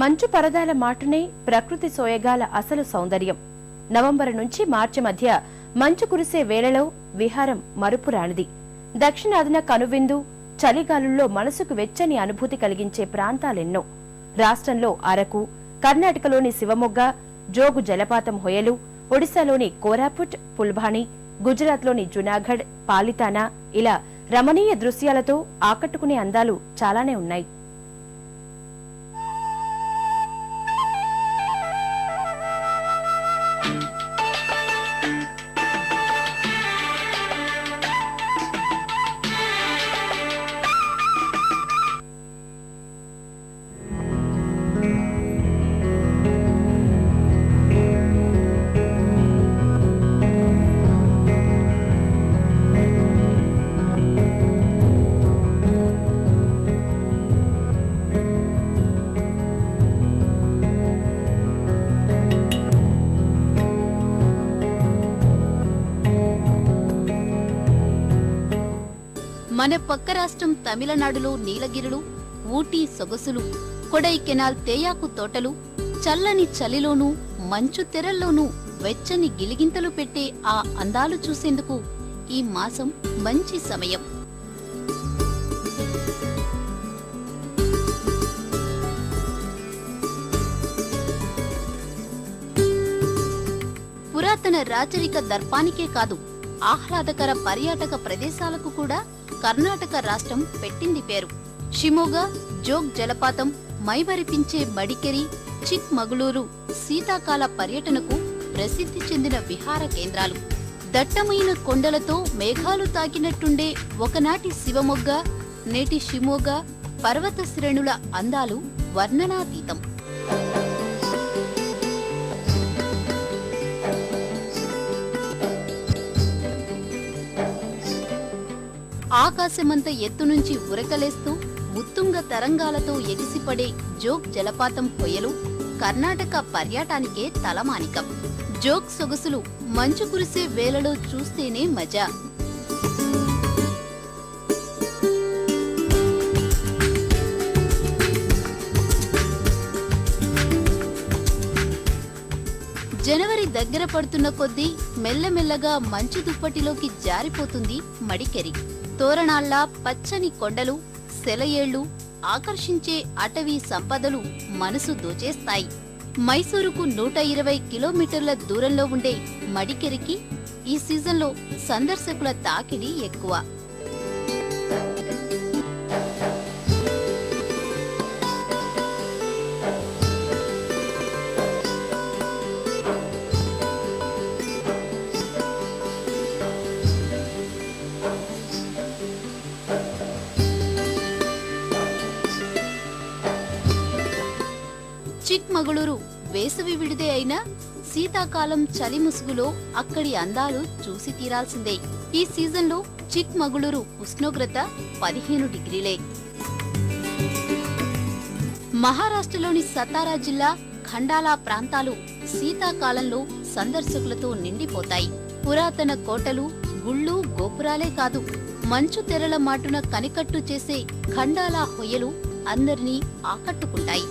మంచు పరదాల మాటునే ప్రకృతి సోయగాల అసలు సౌందర్యం. నవంబర్ నుంచి మార్చి మధ్య మంచు కురిసే వేళలో విహారం మరుపురానిది దక్షిణాదిన కనువిందు చలిగాలుల్లో మనసుకు వెచ్చని అనుభూతి కలిగించే ప్రాంతాలెన్నో. రాష్ట్రంలో అరకు కర్ణాటకలోని శివమొగ్గ జోగు జలపాతం హొయలు ఒడిశాలోని కోరాపుట్ పుల్భాని గుజరాత్లోని జునాగఢ్ పాలితానా ఇలా రమణీయ దృశ్యాలతో ఆకట్టుకునే అందాలు చాలానే ఉన్నాయి. మన పక్క రాష్ట్రం తమిళనాడులో నీలగిరులు ఊటీ సొగసులు కొడైకెనాల్ తేయాకు తోటలు చల్లని చలిలోనూ మంచు తెరల్లోనూ వెచ్చని గిలిగింతలు పెట్టే ఆ అందాలు చూసేందుకు ఈ మాసం మంచి సమయం. పురాతన రాచరిక దర్పానికే కాదు ఆహ్లాదకర పర్యాటక ప్రదేశాలకు కూడా కర్ణాటక రాష్ట్రం పెట్టింది పేరు. షిమోగా జోగ్ జలపాతం మైమరిపించే మడికెరి చిక్ మగుళూరు శీతాకాల పర్యటనకు ప్రసిద్ధి చెందిన విహార కేంద్రాలు. దట్టమైన కొండలతో మేఘాలు తాకినట్టుండే ఒకనాటి శివమొగ్గ నేటి షిమోగా పర్వత శ్రేణుల అందాలు వర్ణనాతీతం. ఆకాశమంత ఎత్తు నుంచి ఉరకలేస్తూ ఉత్తుంగ తరంగాలతో ఎగిసిపడే జోగ్ జలపాతం కొయ్యలు కర్ణాటక పర్యాటానికే తలమానికం. జోగ్ సొగసులు మంచు కురిసే వేళలో చూస్తేనే మజా. జనవరి దగ్గర పడుతున్న కొద్దీ మెల్లమెల్లగా మంచు దుప్పటిలోకి జారిపోతుంది మడికెరి. తోరణాల్లా పచ్చని కొండలు సెలయేళ్ళు ఆకర్షించే అటవీ సంపదలు మనసు దోచేస్తాయి. మైసూరుకు నూట ఇరవై కిలోమీటర్ల దూరంలో ఉండే మడికెరికి ఈ సీజన్లో సందర్శకుల తాకిడి ఎక్కువ. చిక్మగళూరు వేసవి విడిదే అయినా శీతాకాలం చలి ముసుగులో అక్కడి అందాలు చూసి తీరాల్సిందే. ఈ సీజన్లో చిక్మగళూరు ఉష్ణోగ్రత పదిహేను డిగ్రీలే. మహారాష్ట్రలోని సతారా జిల్లా ఖండాలా ప్రాంతాలు శీతాకాలంలో సందర్శకులతో నిండిపోతాయి. పురాతన కోటలు గుళ్ళు గోపురాలే కాదు మంచు తెరల మాటున కనికట్టు చేసే ఖండాలా హొయ్యలు అందరినీ ఆకట్టుకుంటాయి.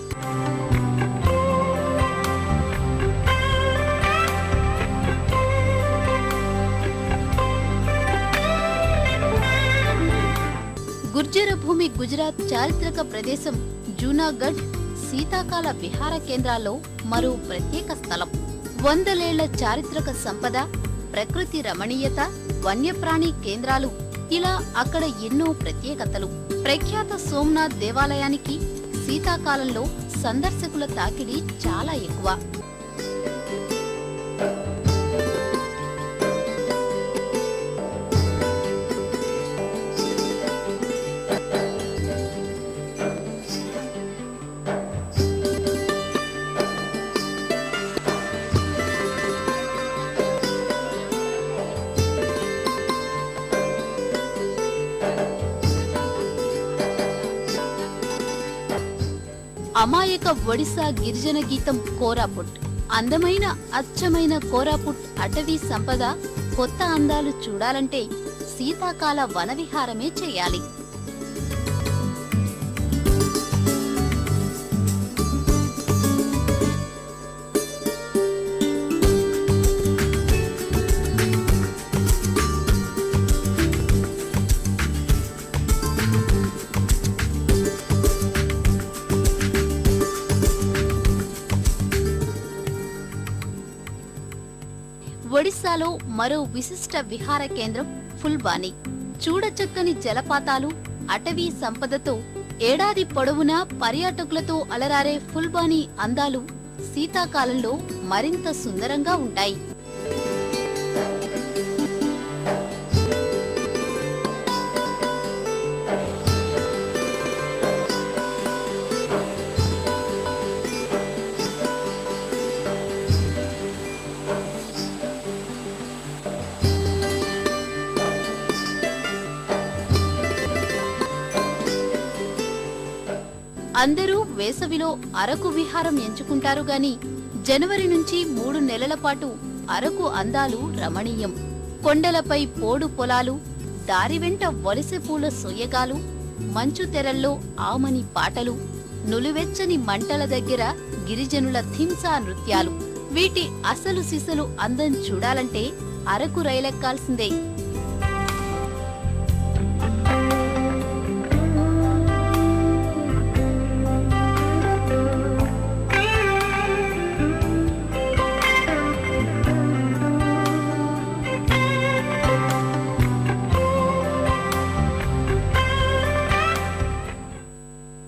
గుర్జర గుజరాత్ చారిత్రక ప్రదేశం జూనాగఢ్ శీతాకాల విహార కేంద్రాల్లో మరో ప్రత్యేక స్థలం. వందలేళ్ళ చారిత్రక సంపద ప్రకృతి రమణీయత వన్యప్రాణి కేంద్రాలు ఇలా అక్కడ ఎన్నో ప్రత్యేకతలు. ప్రఖ్యాత సోమనాథ్ దేవాలయానికి శీతాకాలంలో సందర్శకుల తాకిడి చాలా ఎక్కువ. అమాయక ఒడిశా గిరిజన గీతం కోరాపుట్. అందమైన అచ్చమైన కోరాపుట్ అటవీ సంపద కొత్త అందాలు చూడాలంటే శీతాకాల వనవిహారమే చేయాలి. ఒడిశాలో మరో విశిష్ట విహార కేంద్రం ఫుల్బానీ చూడచక్కని జలపాతాలు అటవీ సంపదతో ఏడాది పొడవునా పర్యాటకులతో అలరారే ఫుల్బానీ అందాలు శీతాకాలంలో మరింత సుందరంగా ఉంటాయి. అందరూ వేసవిలో అరకు విహారం ఎంచుకుంటారు గాని జనవరి నుంచి మూడు నెలల పాటు అరకు అందాలు రమణీయం. కొండలపై పోడు పొలాలు దారి వెంట వలసె పూల సొయ్యగాలు మంచు తెరల్లో ఆమని పాటలు నులివెచ్చని మంటల దగ్గర గిరిజనుల థింసా నృత్యాలు. వీటి అసలు సిసలు అందం చూడాలంటే అరకు రైలెక్కాల్సిందే.